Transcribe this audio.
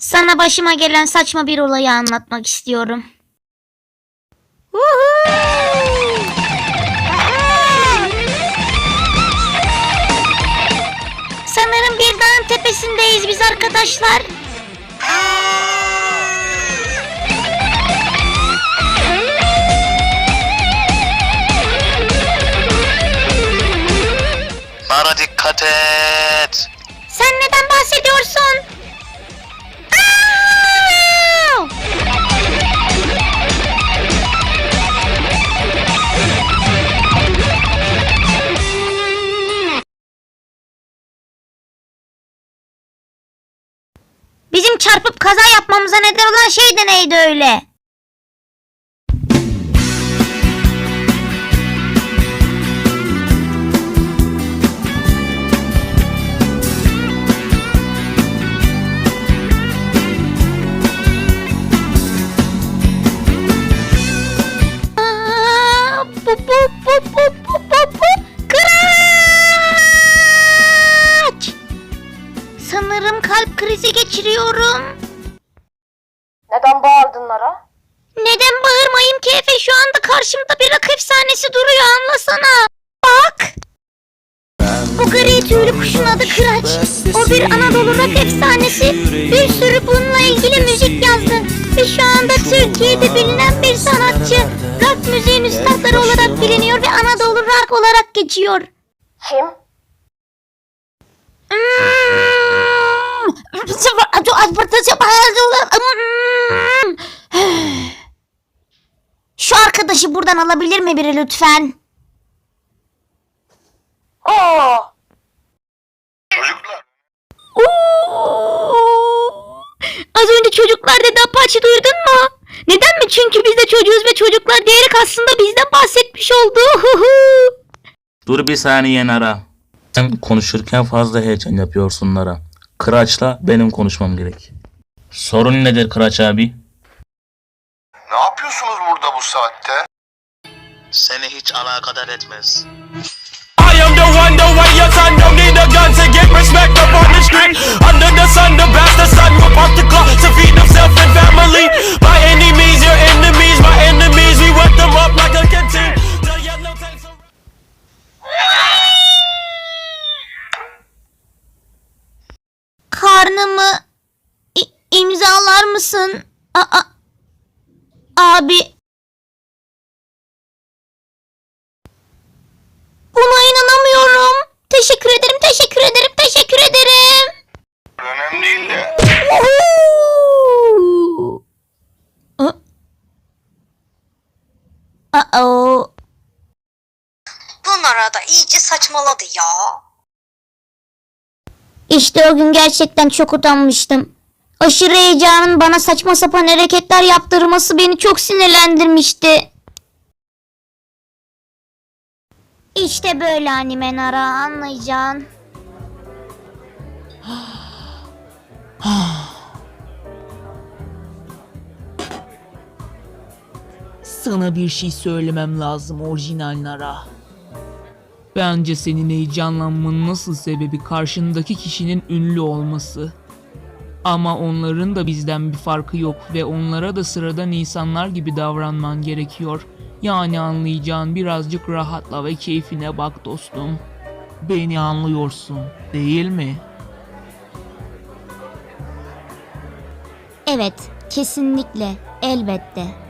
Sana başıma gelen saçma bir olayı anlatmak istiyorum. Sanırım bir dağın tepesindeyiz biz arkadaşlar. Nara dikkat et. Sen neden bahsediyorsun? Bizim çarpıp kaza yapmamıza neden olan şey de neydi öyle? Aa, bu bu Sanırım kalp krizi geçiriyorum. Neden bağırdın Nara? Neden bağırmayayım ki Efe? Şu anda karşımda bir rakı efsanesi duruyor anlasana. Bak! Bu gri tüylü kuşun adı Kıraç. O bir Anadolu rock efsanesi. Bir sürü bununla ilgili müzik yazdı. Ve şu anda Türkiye'de bilinen bir sanatçı. Rock müziğin üstadları olarak biliniyor ve Anadolu rock olarak geçiyor. Kim? Şu arkadaşı buradan alabilir mi biri lütfen? Çocuklar. Oo! Az önce çocuklar dedi Apache duydun mu? Neden mi? Çünkü biz de çocuğuz ve çocuklar diyerek aslında bizden bahsetmiş oldu. Dur bir saniye Nara. Sen konuşurken fazla heyecan yapıyorsun Nara. Kıraç'la benim konuşmam gerek. Sorun nedir Kıraç abi? Ne yapıyorsunuz burada bu saatte? Seni hiç alakadar etmez. I am the one, the way your son don't need a gun to get respect Karnımı i- imzalar mısın? Aa, abi. Buna inanamıyorum. Teşekkür ederim, teşekkür ederim, teşekkür ederim. Önemli değil de. Woohoo! Aa. Uh-oh. Bunlar arada iyice saçmaladı ya. İşte o gün gerçekten çok utanmıştım. Aşırı heyecanın bana saçma sapan hareketler yaptırması beni çok sinirlendirmişti. İşte böyle anime Nara anlayacaksın. Sana bir şey söylemem lazım orijinal Nara. Bence senin heyecanlanmanın nasıl sebebi karşındaki kişinin ünlü olması. Ama onların da bizden bir farkı yok ve onlara da sıradan insanlar gibi davranman gerekiyor. Yani anlayacağın birazcık rahatla ve keyfine bak dostum. Beni anlıyorsun, değil mi? Evet, kesinlikle, elbette.